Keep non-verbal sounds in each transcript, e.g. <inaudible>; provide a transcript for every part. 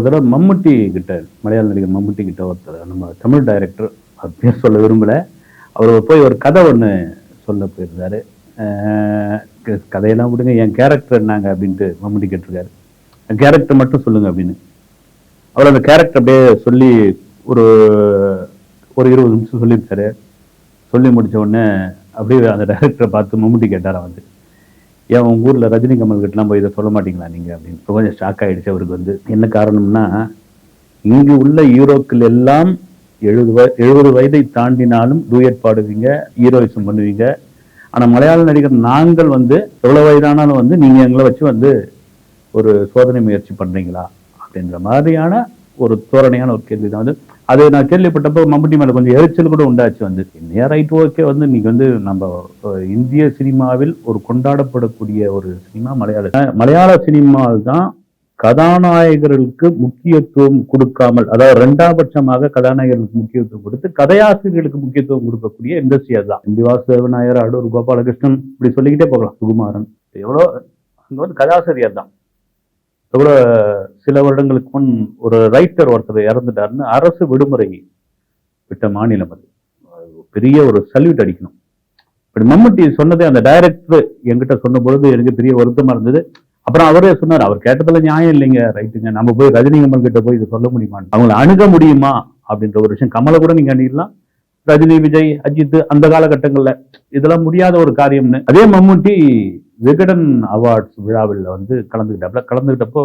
ஒரு தடவை மம்முட்டி கிட்ட மலையாள நடிகர் மம்முட்டி கிட்ட ஒருத்தர் நம்ம தமிழ் டைரக்டர் அது பேர் சொல்ல விரும்பல. அவர் போய் ஒரு கதை ஒன்று சொல்ல போயிருந்தாரு. கதையெல்லாம் விடுங்க என் கேரக்டர் என்னங்க அப்படின்ட்டு மம்முட்டி கேட்டிருக்காரு. கேரக்டர் மட்டும் சொல்லுங்க அப்படின்னு. அவர் அந்த கேரக்டர் அப்படியே சொல்லி ஒரு ஒரு இருபது நிமிஷம் சொல்லியிருக்காரு சொல்லி முடித்த உடனே அப்படியே அந்த டைரக்டரை பார்த்து மம்முட்டி கேட்டார் வந்து ஏன் உங்க ஊர்ல ரஜினி கமல் கிட்டலாம் போய் இதை சொல்ல மாட்டீங்களா நீங்க அப்படின்னு? கொஞ்சம் ஷாக் ஆயிடுச்சு அவருக்கு வந்து. என்ன காரணம்னா இங்கு உள்ள ஹீரோக்கள் எல்லாம் எழுபது வய எழுபது வயதை தாண்டினாலும் டூயட் பாடுவீங்க ஹீரோயிசம் பண்ணுவீங்க. ஆனால் மலையாள நடிகர் நாங்கள் வந்து எவ்வளோ வயதானாலும் வந்து நீங்கள் எங்களை வச்சு வந்து ஒரு சோதனை முயற்சி பண்ணுறீங்களா அப்படின்ற மாதிரியான ஒரு தோரணையான ஒரு கேள்வி தான் வந்து அது நான் கேள்விப்பட்டப்போ மம்முட்டி மேலே கொஞ்சம் எரிச்சல் கூட உண்டாச்சு வந்து. என்னையா ரைட் ஓகே வந்து இன்னைக்கு வந்து நம்ம இந்திய சினிமாவில் ஒரு கொண்டாடப்படக்கூடிய ஒரு சினிமா மலையாள மலையாள சினிமாவில் தான் கதாநாயகர்களுக்கு முக்கியத்துவம் கொடுக்காமல் அதாவது ரெண்டாம் பட்சமாக கதாநாயகர்களுக்கு முக்கியத்துவம் கொடுத்து கதையாசிரியர்களுக்கு முக்கியத்துவம் கொடுக்கக்கூடிய இண்டஸ்ட்ரி அதுதான் இந்தி வாசுதேவ நாயர் அடூர் கோபாலகிருஷ்ணன் இப்படி சொல்லிக்கிட்டே போகலாம். சுகுமாரன் எவ்வளோ அங்கே வந்து கதாசிரியர் தான். எவ்வளோ சில வருடங்களுக்கு முன் ஒரு ரைட்டர் ஒருத்தர் இறந்துட்டாருன்னு அரசு விடுமுறை விட்ட மாநிலம் அது. பெரிய ஒரு சல்யூட் அடிக்கணும். இப்படி மம்முட்டி சொன்னதே அந்த டைரக்டர் என்கிட்ட சொன்னபொழுது எனக்கு பெரிய வருத்தமா இருந்தது. அப்புறம் அவரே சொன்னார் அவர் கேட்டதுல நியாயம் இல்லைங்க ரைட்டுங்க நம்ம போய் ரஜினிகமல் கிட்ட போய் இதை சொல்ல முடியுமான்னு. அவங்களை அணுக முடியுமா அப்படின்ற ஒரு விஷயம். கமலை கூட நீங்க அணுகிடலாம். ரஜினி விஜய் அஜித் அந்த காலகட்டங்கள்ல. இதெல்லாம் முடியாத ஒரு காரியம்னு. அதே மம்முட்டி விகடன் அவார்ட்ஸ் விழாவில் வந்து கலந்துக்கிட்டாப்புல கலந்துக்கிட்டப்போ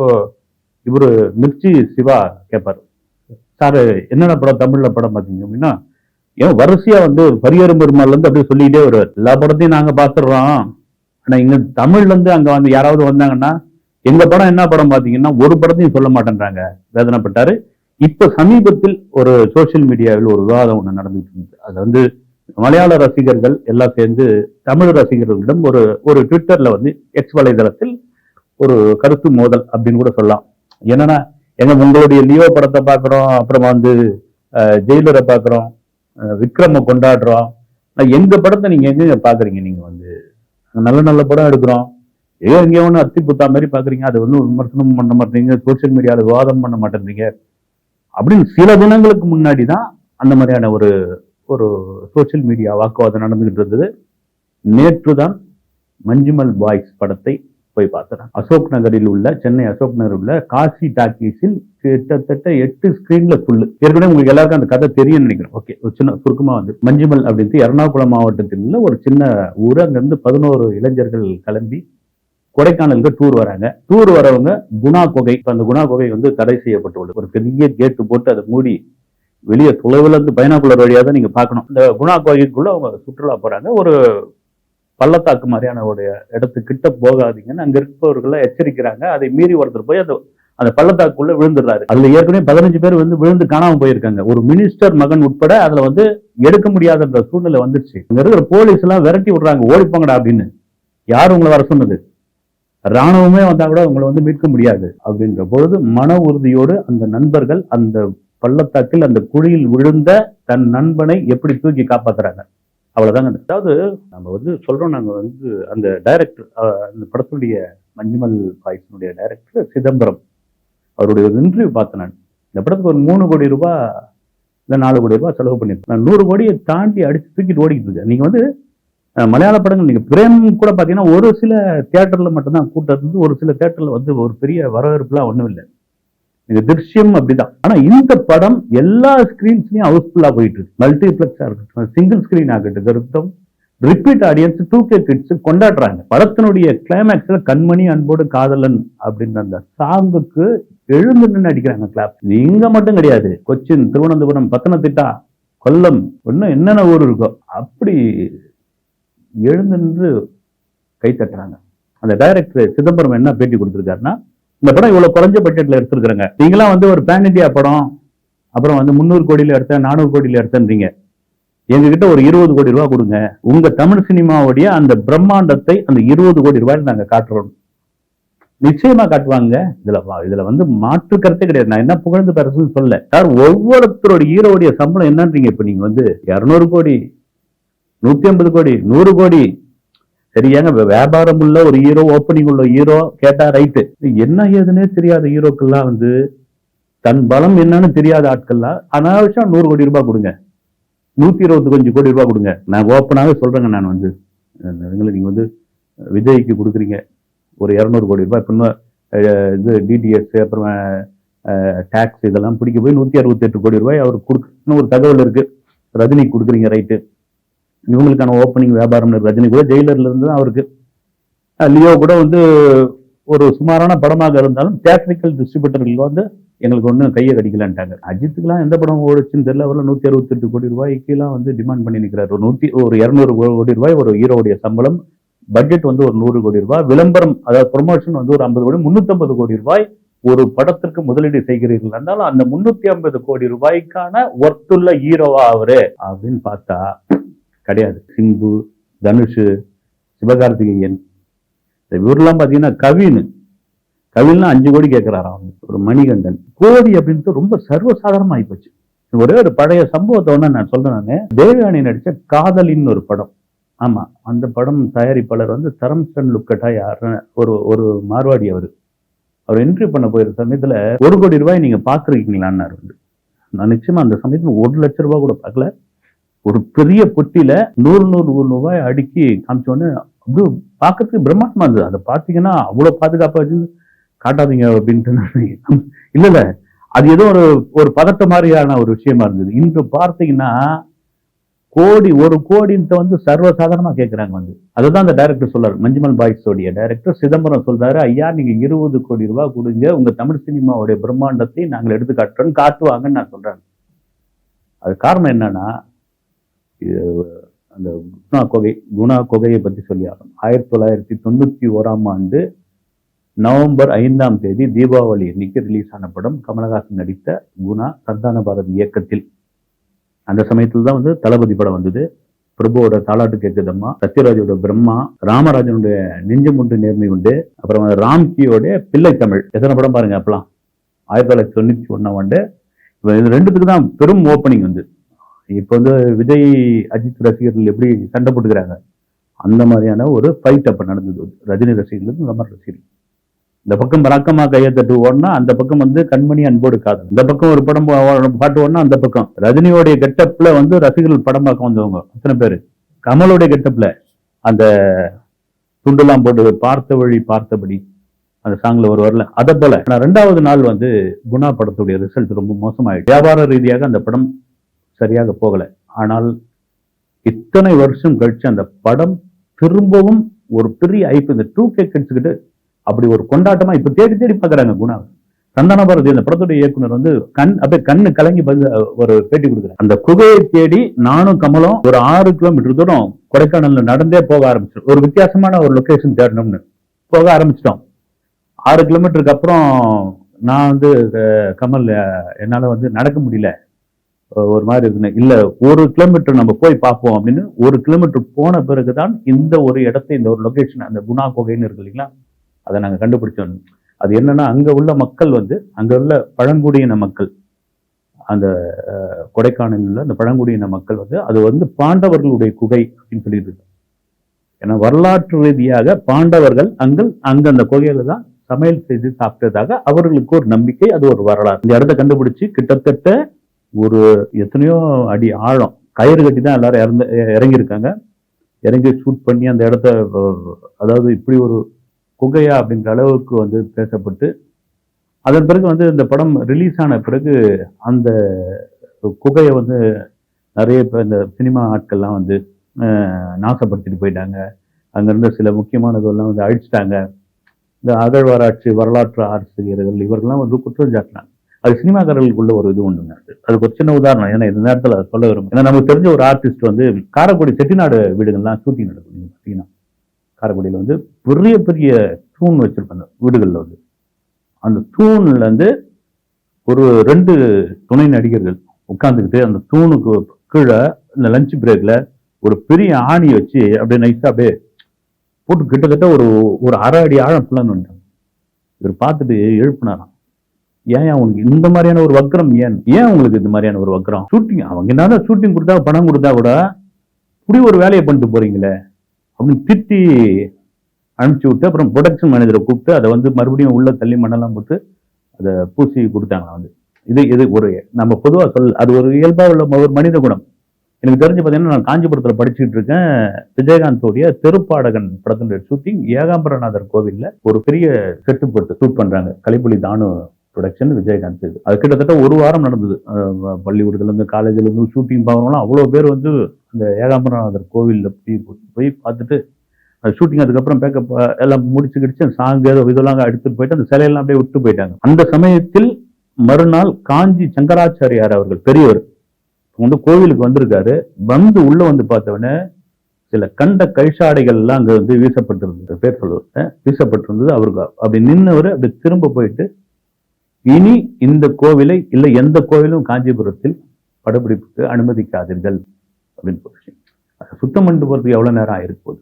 இவரு மிர்ச்சி சிவா கேட்பாரு சார் என்னென்ன படம்? தமிழில் படம் பார்த்தீங்க அப்படின்னா ஏன் வரிசையாக வந்து ஒரு பரியரும் பெருமாள்லேருந்து அப்படியே சொல்லிக்கிட்டே வருவார். எல்லா படத்தையும் நாங்கள் பார்த்துடுறோம் ஆனால் இங்கே தமிழ்லேருந்து அங்கே வந்து யாராவது வந்தாங்கன்னா எங்கள் படம் என்ன படம் பார்த்தீங்கன்னா ஒரு படத்தையும் சொல்ல மாட்டேன்றாங்க. வேதனைப்பட்டாரு. இப்போ சமீபத்தில் ஒரு சோஷியல் மீடியாவில் ஒரு விவாதம் ஒன்று நடந்துட்டு இருந்துச்சு. அது வந்து மலையாள ரசிகர்கள் எல்லாம் சேர்ந்து தமிழ் ரசிகர்களிடம் ஒரு ஒரு ட்விட்டர்ல வந்து எக்ஸ் வலைதளத்தில் ஒரு கருத்து மோதல் அப்படின்னு கூட சொல்லலாம். என்னன்னா எங்க உங்களுடைய லியோ படத்தை பார்க்குறோம் அப்புறமா வந்து ஜெயிலரை பார்க்குறோம் விக்ரம கொண்டாடுறோம். எங்க படத்தை நீங்க எங்க பாக்குறீங்க நீங்க வந்து நல்ல நல்ல படம் எடுக்கிறோம். ஏதோ எங்கேயோ ஒன்று அத்தி புத்தா மாதிரி பாக்குறீங்க அதை வந்து விமர்சனம் பண்ண மாட்டேங்க சோஷியல் மீடியாவில் விவாதம் பண்ண மாட்டேன்றீங்க அப்படின்னு சில தினங்களுக்கு முன்னாடி தான் அந்த மாதிரியான ஒரு ஒரு சோஷியல் மீடியா வாக்குவாதம் நடந்துகிட்டு இருந்தது நேற்று தான் மஞ்சுமல் பாய்ஸ் படத்தை போய் பார்த்தேன். அசோக் நகரில் உள்ள சென்னை அசோக் நகரில் உள்ள காசி டாக்கீஸில் கிட்டத்தட்ட எட்டு ஸ்கிரீன்ல ஃபுல்லு ஏற்கனவே உங்களுக்கு எல்லாருக்கும் அந்த கதை தெரியும்னு நினைக்கிறேன். ஓகே ஒரு சின்ன சுருக்கமா வந்து. மஞ்சுமல் அப்படின்ட்டு எர்ணாகுளம் மாவட்டத்தில் உள்ள ஒரு சின்ன ஊர். அங்கிருந்து பதினோரு இளைஞர்கள் கிளம்பி கொடைக்கானலுக்கு டூர் வராங்க. டூர் வரவங்க குணா குகை. அந்த குணா குகை வந்து தடை செய்யப்பட்டுள்ளது. ஒரு பெரிய கேட்டு போட்டு அதை மூடி வெளியே தொலைவுல இருந்து பைனாகுலர் வழியாக தான் நீங்கள் பார்க்கணும். இந்த குணா கோயிலுக்குள்ளே அவங்க சுற்றுலா போகிறாங்க ஒரு பள்ளத்தாக்கு மாதிரியான ஒரு இடத்துக்கிட்ட போகாதீங்கன்னு அங்கே இருப்பவர்களை எச்சரிக்கிறாங்க. அதை மீறி ஒருத்தர் போய் அந்த அந்த பள்ளத்தாக்குள்ளே விழுந்துடுறாரு. அதில் ஏற்கனவே பதினஞ்சு பேர் வந்து விழுந்து காணாமல் போயிருக்காங்க. ஒரு மினிஸ்டர் மகன் உட்பட அதில் வந்து எடுக்க முடியாதன்ற சூழ்நிலை வந்துருச்சு. இங்கே இருக்கிற போலீஸ் எல்லாம் விரட்டி விடுறாங்க. ஓடிப்பாங்கடா அப்படின்னு. யார் உங்களை வர சொன்னது? ராணுவமே வந்தா கூட உங்களை வந்து மீட்க முடியாது. அப்படின்ற பொழுது மன உறுதியோடு அந்த நண்பர்கள் அந்த பள்ளத்தாக்கில் அந்த குழியில் விழுந்த தன் நண்பனை எப்படி தூக்கி காப்பாத்துறாங்க? அவ்வளவுதாங்க. அதாவது நம்ம வந்து சொல்றோம் நாங்க வந்து அந்த டைரக்டர் அந்த படத்துடைய மஞ்சுமல் பாய்ஸினுடைய டைரக்டர் சிதம்பரம். அவருடைய ஒரு இன்டர்வியூ பார்த்தேன் நான். இந்த படத்துக்கு ஒரு மூணு கோடி ரூபாய் இல்லை நாலு கோடி ரூபாய் செலவு பண்ணியிருக்கேன். நான் நூறு கோடியை தாண்டி அடிச்சு தூக்கிட்டு ஓடிக்கிட்டு இருக்கேன். நீங்க வந்து மலையாள படங்கள் நீங்க பிரேம் கூட பாத்தீங்கன்னா ஒரு சில தியேட்டர்ல மட்டும்தான் கூட்டம் இருந்து ஒரு சில தியேட்டர்ல வந்து ஒரு பெரிய வரவேற்புலாம் ஒன்றும் இல்லை. இது திருஷ்யம் அப்படிதான். ஆனா இந்த படம் எல்லா ஸ்கிரீன்ஸ்லயும் ஹவுஸ்ஃபுல்லா போயிட்டு இருக்கு. மல்டிபிளெக்ஸா இருக்கட்டும் சிங்கிள் ஸ்கிரீன் ஆகட்டும் கருத்தம். Repeat audience two K kids கொண்டாடுறாங்க. படத்தினுடைய கிளைமேக்ஸ்ல கண்மணி அன்போடு காதலன் அப்படின்னு அந்த சாங்குக்கு எழுந்து நின்று அடிக்கிறாங்க கிளாப் இங்க மட்டும் கிடையாது. கொச்சின் திருவனந்தபுரம் பத்தனத்திட்டா கொல்லம் இன்னும் என்னென்ன ஊர் இருக்கோ அப்படி எழுந்து நின்று கை தட்டுறாங்க. அந்த டைரக்டர் சிதம்பரம் என்ன பேட்டி கொடுத்துருக்காருன்னா இந்த படம் இவ்வளவு குறைஞ்ச பட்ஜெட்ல எடுத்திருக்காங்க நீங்களாம் வந்து ஒரு பேன் இண்டியா படம் அப்புறம் வந்து முந்நூறு கோடியில எடுத்தேன் நானூறு கோடியில எடுத்தேன்றீங்க. எங்ககிட்ட ஒரு இருபது கோடி ரூபா கொடுங்க. உங்க தமிழ் சினிமாவுடைய அந்த பிரம்மாண்டத்தை அந்த இருபது கோடி ரூபாய் நாங்க காட்டுறோம். நிச்சயமா காட்டுவாங்க. இதுல இதுல வந்து மாற்று கருத்தே கிடையாது. நான் என்ன புகழ்ந்து பேசுன்னு சொல்ல சார் ஒவ்வொருத்தரோட ஹீரோவுடைய சம்பளம் என்னன்றீங்க இப்ப நீங்க வந்து? இருநூறு கோடி நூத்தி ஐம்பது கோடி நூறு கோடி சரியாங்க வியாபாரம் உள்ள ஒரு ஹீரோ ஓப்பனிங் உள்ள ஹீரோ கேட்டா ரைட்டு என்ன ஏதுன்னே தெரியாத ஹீரோக்கெல்லாம் வந்து தன் பலம் என்னன்னு தெரியாத ஆட்கள்லாம் அனாவசியம் நூறு கோடி ரூபாய் கொடுங்க. நூத்தி இருபத்தஞ்சு கோடி ரூபாய் கொடுங்க. நான் ஓப்பனாகவே சொல்றேங்க நான் வந்து. எங்களுக்கு நீங்க வந்து விஜய்க்கு கொடுக்குறீங்க. ஒரு இரநூறு கோடி ரூபாய். இப்போ இன்னும், இது டிடிஎஸ் அப்புறம் டேக்ஸ் இதெல்லாம் பிடிக்க போய் நூத்தி அறுபத்தெட்டு கோடி ரூபாய் அவர் கொடுக்கணும் ஒரு தகவல் இருக்கு. ரஜினிக்கு கொடுக்குறீங்க ரைட்டு இவங்களுக்கான ஓப்பனிங் வியாபாரம் ரஜினி கூட ஜெயிலர்ல இருந்து தான் அவருக்கு. லியோ கூட வந்து ஒரு சுமாரான படமாக இருந்தாலும் தியேட்டரிக்கல் டிஸ்ட்ரிபியூட்டர்கள் வந்து எங்களுக்கு ஒன்றும் கையை கடிக்கலான்ட்டாங்க. அஜித்துக்குலாம் எந்த படம் ஓடுச்சுன்னு தெரியல. அவரில் நூற்றி அறுபத்தெட்டு கோடி ரூபாய்க்குலாம் வந்து டிமாண்ட் பண்ணி நிற்கிறார் ஒரு நூற்றி ஒரு இரநூறு கோடி ரூபாய் ஒரு ஹீரோவுடைய சம்பளம். பட்ஜெட் வந்து ஒரு நூறு கோடி ரூபாய். விளம்பரம் அதாவது ப்ரொமோஷன் வந்து ஒரு ஐம்பது கோடி முந்நூற்றம்பது கோடி ரூபாய் ஒரு படத்திற்கு முதலீடு செய்கிறீர்கள் என்றால் அந்த முன்னூத்தி ஐம்பது கோடி ரூபாய்க்கான ஒர்த்துள்ள ஹீரோவா அவரு அப்படின்னு பார்த்தா கிடையாது. சிம்பு தனுஷ் சிவகார்த்திகேயன். இந்த இவரெல்லாம் பார்த்தீங்கன்னா கவின் கவின்லாம் அஞ்சு கோடி கேட்கிறாராம் அவங்க. ஒரு மணிகண்டன். கோடி அப்படின்றது ரொம்ப சர்வசாதாரணமா ஆயிப்போச்சு ஒரே ஒரு பழைய சம்பவத்தை ஒன்று நான் சொல்றேன் நான். தேவயானி நடிச்ச காதலின்னு ஒரு படம். ஆமா அந்த படம் தயாரிப்பாளர் வந்து தரம்சன் லுக்கட்டா யார் ஒரு ஒரு மார்வாடி அவர். அவர் என்ட்ரி பண்ண போயிருந்த சமயத்துல ஒரு கோடி ரூபாய் நீங்க பார்த்துருக்கீங்களான்னு வந்து. நான் நிச்சயமாக அந்த சமயத்துல ஒரு லட்ச ரூபாய் கூட பார்க்கல. ஒரு பெரிய பொட்டியில நூறு நூறு நூறு ரூபாய் அடுக்கி காமிச்சோன்னு அப்படியே பார்க்கறதுக்கு பிரம்மாண்டமா இருந்தது. அதை பார்த்தீங்கன்னா அவ்வளவு பாதுகாப்பா வச்சு காட்டாதீங்க அப்படின்ட்டு நான் <laughs> இல்ல இல்ல. அது ஏதோ ஒரு ஒரு பதட்ட மாதிரியான ஒரு விஷயமா இருந்தது. இன்று பார்த்தீங்கன்னா கோடி ஒரு கோடின்ட்டு வந்து சர்வசாதாரணமா கேட்குறாங்க வந்து. அதுதான் அந்த டைரக்டர் சொல்றாரு மஞ்சுமல் பாய்ஸோடைய டைரக்டர் சிதம்பரம் சொல்றாரு ஐயா நீங்க இருபது கோடி ரூபாய் கொடுங்க. உங்க தமிழ் சினிமாவுடைய பிரம்மாண்டத்தை நாங்கள் எடுத்து காட்டுறோம் காட்டுவாங்கன்னு நான் சொல்றேன். அது காரணம் என்னன்னா அந்த குணா கொகை குணா கொகையை பற்றி சொல்லி ஆகணும். ஆயிரத்தி தொள்ளாயிரத்தி தொண்ணூற்றி ஓராம் ஆண்டு நவம்பர் ஐந்தாம் தேதி தீபாவளி அன்னைக்கு ரிலீஸ் ஆன படம் கமலஹாசன் நடித்த குணா சந்தான பாரதி இயக்கத்தில். அந்த சமயத்தில் தான் வந்து தளபதி படம் வந்தது. பிரபுவோட தாலாட்டு கேட்குதம்மா சத்யராஜோட பிரம்மா ராமராஜனுடைய நெஞ்சம் உண்டு நேர்மை உண்டு அப்புறம் ராம்கியோட பிள்ளை தமிழ். எத்தனை படம் பாருங்க அப்பெல்லாம். ஆயிரத்தி தொள்ளாயிரத்தி தொண்ணூற்றி ஒன்றாம் ஆண்டு. இது ரெண்டுத்துக்கு தான் பெரும் ஓப்பனிங் வந்து. இப்போ வந்து விஜய் அஜித் ரசிகர்கள் எப்படி சண்டை போட்டுக்கிறாங்க? அந்த மாதிரியான ஒரு ஃபைட் அப்ப நடந்தது. ரஜினி ரசிகர்களுக்கும் கமல் ரசிகர்கள். இந்த பக்கம் பறக்கமா கையை தட்டு ஓடனா அந்த பக்கம் வந்து கண்மணி அன்போடு காதல். இந்த பக்கம் ஒரு படம் பாட்டு ஓடனா அந்த பக்கம். ரஜினியோடைய கெட்டப்ல வந்து ரசிகர்கள் படம் பார்க்க வந்தவங்க அத்தனை பேர். கமலுடைய கெட்டப்ல அந்த துண்டெல்லாம் போட்டு பார்த்த வழி பார்த்தபடி அந்த சாங்ல ஒரு வரல அதை போல. ஆனா ரெண்டாவது நாள் வந்து குணா படத்துடைய ரிசல்ட் ரொம்ப மோசமாயிடுச்சு. வியாபார ரீதியாக அந்த படம் சரியாக போகலை. ஆனால் இத்தனை வருஷம் கழிச்சு அந்த படம் திரும்பவும் ஒரு பெரிய ஐப்பு இந்த டூ கே கிட்ஸ்கிட்ட அப்படி ஒரு கொண்டாட்டமா இப்ப தேடி தேடி பாக்குறாங்க குணா. சந்தான பாரதி அந்த படத்துடைய இயக்குனர் வந்து கண் அப்படியே கண்ணு கலங்கி பதில் ஒரு பேட்டி கொடுக்குறாரு. அந்த குகையை தேடி நானும் கமலும் ஒரு ஆறு கிலோமீட்டர் தூரம் கொடைக்கானல்ல நடந்தே போக ஆரம்பிச்சிடும் ஒரு வித்தியாசமான ஒரு லொக்கேஷன் தேடணும்னு போக ஆரம்பிச்சிட்டோம். ஆறு கிலோமீட்டருக்கு அப்புறம் நான் வந்து கமல் என்னால் என்னால வந்து நடக்க முடியல. ஒரு மாதிரி இருக்குன்னு. இல்ல ஒரு கிலோமீட்டர் நம்ம போய் பார்ப்போம் அப்படின்னு ஒரு கிலோமீட்டர் போன பிறகுதான் இந்த ஒரு இடத்தை இந்த ஒரு லொகேஷன் அந்த குணா குகைன்னு இருக்கு இல்லைங்களா? அதை நாங்க கண்டுபிடிச்சோம். அது என்னன்னா அங்க உள்ள மக்கள் வந்து அங்க உள்ள பழங்குடியின மக்கள் அந்த அஹ், கொடைக்கானலில் உள்ள அந்த பழங்குடியின மக்கள் வந்து அது வந்து பாண்டவர்களுடைய குகை அப்படின்னு சொல்லிட்டு ஏன்னா வரலாற்று ரீதியாக பாண்டவர்கள் அங்கு அங்க அந்த குகையில தான் சமையல் செய்து சாப்பிட்டதாக அவர்களுக்கு ஒரு நம்பிக்கை அது ஒரு வரலாறு. இந்த இடத்த கண்டுபிடிச்சு கிட்டத்தட்ட ஒரு எத்தனையோ அடி ஆழம். கயிறு கட்டி தான் எல்லாரும் இறந்து இறங்கியிருக்காங்க. இறங்கி ஷூட் பண்ணி அந்த இடத்த அதாவது இப்படி ஒரு குகையா அப்படின்ற அளவுக்கு வந்து பேசப்பட்டு அதன் பிறகு வந்து இந்த படம் ரிலீஸ் ஆன பிறகு அந்த குகையை வந்து நிறைய இப்போ இந்த சினிமா ஆட்கள்லாம் வந்து நாசப்படுத்திட்டு போயிட்டாங்க. அங்கேருந்து சில முக்கியமானதெல்லாம் வந்து அழிச்சிட்டாங்க. இந்த அகழ்வாராய்ச்சி வரலாற்று ஆசிரியர்கள் இவர்கள்லாம் வந்து குற்றம் சாட்டினாங்க. அது சினிமாக்காரர்களுக்குள்ள ஒரு இது ஒன்றுங்க அது அதுக்கு ஒரு சின்ன உதாரணம். ஏன்னா இந்த நேரத்தில் அதை சொல்ல விரும்பும் ஏன்னா நமக்கு தெரிஞ்ச ஒரு ஆர்டிஸ்ட் வந்து காரைக்குடி செட்டிநாடு வீடுகள்லாம் ஷூட்டிங் நடக்கும் நீங்கள் பார்த்தீங்கன்னா. காரைக்குடியில் வந்து பெரிய பெரிய தூண் வச்சிருப்பாங்க வீடுகளில் வந்து. அந்த தூண்லருந்து ஒரு ரெண்டு துணை நடிகர்கள் உட்காந்துக்கிட்டு அந்த தூணுக்கு கீழே இந்த லஞ்ச் பிரேக்கில் ஒரு பெரிய ஆணி வச்சு அப்படியே நைஸாக அப்படியே போட்டு கிட்டத்தட்ட ஒரு ஒரு அரை அடி ஆழம் பிள்ளைன்னு வந்துட்டாங்க இவர் பார்த்துட்டு எழுப்புனாராம். ஏன் அவனுக்கு இந்த மாதிரியான ஒரு வக்ரம் ஏன்? ஏன் உங்களுக்கு இந்த மாதிரியான ஒரு வக்ரம்? ஷூட்டிங் அவங்க என்ன ஷூட்டிங் கொடுத்தா பணம் கொடுத்தா கூட இப்படி ஒரு வேலையை பண்ணிட்டு போறீங்களே? அப்படின்னு திட்டி அனுப்பிச்சி விட்டு அப்புறம் ப்ரொடக்ஷன் மேனேஜரை கூப்பிட்டு அதை வந்து மறுபடியும் உள்ள தள்ளி மண்ணெல்லாம் போட்டு அதை பூசி கொடுத்தாங்க வந்து. இது இது ஒரு நம்ம பொதுவாக சொல் அது ஒரு இயல்பாக உள்ள ஒரு மனித குணம். எனக்கு தெரிஞ்சு பார்த்தீங்கன்னா நான் காஞ்சிபுரத்தில் படிச்சுட்டு இருக்கேன். விஜயகாந்தோடைய தெருப்பாடகன் படத்தினுடைய ஷூட்டிங் ஏகாம்பரநாதர் கோவிலில் ஒரு பெரிய செட்டு போட்டு ஷூட் பண்ணுறாங்க கலிப்புலி தானு ப்ரொடக்ஷன் விஜயகாந்த் இது. அது கிட்டத்தட்ட ஒரு வாரம் நடந்தது. பள்ளிக்கூடத்துலேருந்து பள்ளிக்கூடத்துல இருந்து ஷூட்டிங் பார்க்கறவங்களாம் அவ்வளோ பேர் வந்து அந்த ஏகாம்பரநாதர் கோவிலில் போய் போய் பார்த்துட்டு ஷூட்டிங் அதுக்கப்புறம் பேக்கப் எல்லாம் முடிச்சு கிடிச்சு சாங்கு இதெல்லாம் எடுத்துட்டு போயிட்டு அந்த சிலையெல்லாம் அப்படியே விட்டு போயிட்டாங்க. அந்த சமயத்தில் மறுநாள் காஞ்சி சங்கராச்சாரியார் அவர்கள் பெரியவர் வந்து கோவிலுக்கு வந்திருக்காரு. வந்து உள்ள வந்து பார்த்தவொடனே சில கண்ட கைஷாடைகள் எல்லாம் வந்து வீசப்பட்டிருந்தது. பேர் சொல்லுவேன் வீசப்பட்டிருந்தது அவருக்கு. அப்படி நின்னவர் அப்படி திரும்ப போயிட்டு இனி இந்த கோவிலை இல்லை எந்த கோவிலும் காஞ்சிபுரத்தில் படப்பிடிப்புக்கு அனுமதிக்காதீர்கள் அப்படின்னு விஷயம் அதை சுத்தம் பண்ணிட்டு போகிறதுக்கு எவ்வளவு நேரம் ஆயிருக்கு போகுது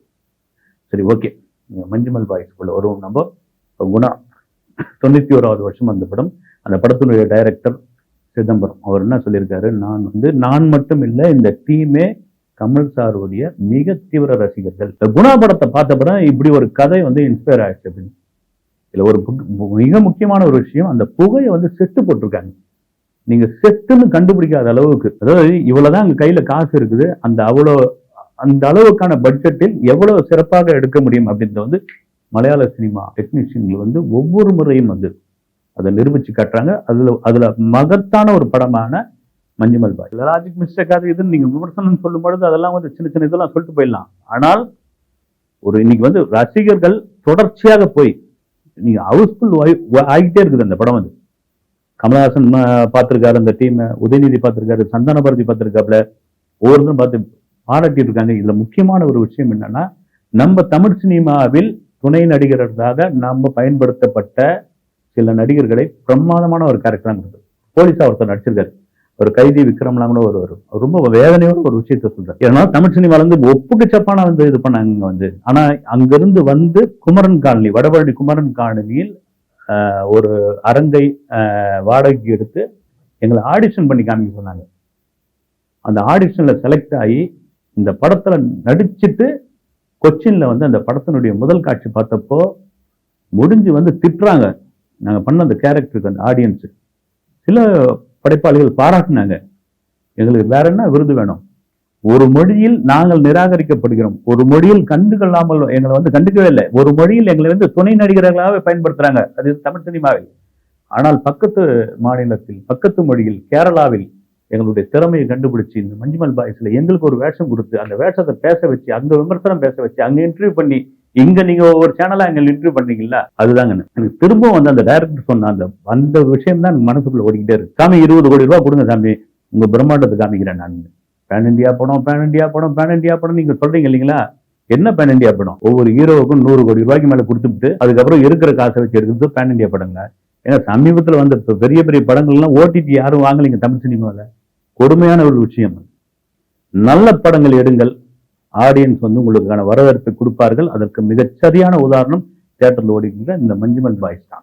சரி ஓகே. மஞ்சுமல் பாய்ஸ்குள்ள வருவோம் நம்ம. குணா தொண்ணூத்தி ஓராவது வருஷம் அந்த படம். அந்த படத்தினுடைய டைரக்டர் சிதம்பரம். அவர் என்ன சொல்லியிருக்காரு? நான் வந்து நான் மட்டும் இல்லை இந்த டீமே கமல் சாருடைய மிக தீவிர ரசிகர்கள். இந்த குணா படத்தை பார்த்த இப்படி ஒரு கதை வந்து இன்ஸ்பயர் ஆயிடுச்சு அப்படின்னு. இதுல ஒரு புக்- மிக முக்கியமான ஒரு விஷயம் அந்த புகையை வந்து செட்டு போட்டிருக்காங்க. நீங்க செட்டுன்னு கண்டுபிடிக்காத அளவுக்கு அதாவது இவ்வளவுதான் அங்க கையில காசு இருக்குது அந்த அவ்வளோ அந்த அளவுக்கான பட்ஜெட்டில் எவ்வளவு சிறப்பாக எடுக்க முடியும் அப்படின்றத வந்து மலையாள சினிமா டெக்னீஷியன்கள் வந்து ஒவ்வொரு முறையும் வந்து அதை நிரூபிச்சு காட்டுறாங்க. அதுல அதுல மகத்தான ஒரு படமான மஞ்சுமல் பாய் ராஜிக் மிஸ்டேக் அது இதுன்னு நீங்க விமர்சனம் சொல்லும் பொழுது அதெல்லாம் வந்து சின்ன சின்ன இதெல்லாம் சொல்லிட்டு போயிடலாம். ஆனால் ஒரு இன்னைக்கு வந்து ரசிகர்கள் தொடர்ச்சியாக போய் நீங்க ஹவுஸ்ஃபுல் ஆகிட்டே இருக்குது அந்த படம் வந்து. கமலஹாசன் பார்த்துருக்காரு அந்த டீமை உதயநிதி பார்த்துருக்காரு சந்தான பாரதி பார்த்துருக்காப்புல ஒவ்வொருத்தரும் பார்த்து பாராட்டிட்டு இருக்காங்க. இதுல முக்கியமான ஒரு விஷயம் என்னன்னா நம்ம தமிழ் சினிமாவில் துணை நடிகர்களாக நம்ம பயன்படுத்தப்பட்ட சில நடிகர்களை பிரமாதமான ஒரு கேரக்டராக இருந்தது போலீஸாக ஒருத்தர் நடிச்சிருக்காரு. ஒரு கைதி விக்ரம்லாம் கூட ஒரு வரும் ரொம்ப வேதனையோட ஒரு விஷயத்த சொல்றாரு. ஏன்னா தமிழ் சினிமால இருந்து ஒப்புக்கு சப்பான வந்து இது பண்ணாங்க இங்க வந்து. ஆனா அங்கிருந்து வந்து குமரன் காலனி வடபழனி குமரன் காலனியில் ஆஹ், ஒரு அரங்கை ஆஹ், வாடகைக்கு எடுத்து எங்களை ஆடிஷன் பண்ணி காமிக்க சொன்னாங்க. அந்த ஆடிஷன்ல செலக்ட் ஆகி இந்த படத்துல நடிச்சிட்டு கொச்சின்ல வந்து அந்த படத்தினுடைய முதல் காட்சி பார்த்தப்போ முடிஞ்சு வந்து திட்டுறாங்க. நாங்க பண்ண அந்த கேரக்டருக்கு அந்த ஆடியன்ஸ் சில படைப்பாளிகள் பாராட்டினாங்க. எங்களுக்கு வேற என்ன விருது வேணும்? ஒரு மொழியில் நாங்கள் நிராகரிக்கப்படுகிறோம். ஒரு மொழியில் கண்டுகொள்ளாமல் எங்களை வந்து கண்டுக்கவே இல்லை. ஒரு மொழியில் எங்களை வந்து துணை நடிகர்களாகவே பயன்படுத்துறாங்க. அது தமிழ் சினிமாவில். ஆனால் பக்கத்து மாநிலத்தில் பக்கத்து மொழியில் கேரளாவில் எங்களுடைய திறமையை கண்டுபிடிச்சு இந்த மஞ்சுமல் பாய்ஸில் எங்களுக்கு ஒரு வேஷம் கொடுத்து அந்த வேஷத்தை பேச வச்சு அந்த விமர்சனம் பேச வச்சு அங்கே இன்டர்வியூ பண்ணி இங்க நீங்க ஒவ்வொரு சேனலா எங்க இன்டர்வியூ பண்ணீங்களா அதுதாங்க எனக்கு திரும்பவும் வந்து அந்த டைரக்டர் சொன்ன அந்த அந்த விஷயம் தான் மனசுக்குள்ள ஓடிக்கிட்டே இருக்கு. சாமி இருபது கோடி ரூபாய் கொடுங்க சாமி. உங்க பிரம்மாண்டத்தை காமிக்கிறேன் நான். பேன் இந்தியா படம் பேன் இந்தியா படம் பேன் இந்தியா படம் நீங்க சொல்றீங்க இல்லைங்களா? என்ன பேன் இந்தியா படம்? ஒவ்வொரு ஹீரோவுக்கும் நூறு கோடி ரூபாய்க்கு மேல கொடுத்துட்டு அதுக்கப்புறம் இருக்கிற காசை வச்சு எடுக்கிறது பேன் இந்தியா படங்க. ஏன்னா சமீபத்துல வந்த பெரிய பெரிய படங்கள்லாம் ஓடிடி யாரும் வாங்கலைங்க தமிழ் சினிமாவில் கொடுமையான ஒரு விஷயம். நல்ல படங்கள் எடுங்கள். ஆடியன்ஸ் வந்து உங்களுக்கான வரவேற்பை கொடுப்பார்கள். அதற்கு மிகச் சரியான உதாரணம் தேட்டரில் ஓடிக்கிற இந்த மஞ்சுமல் பாய்ஸ் தான்.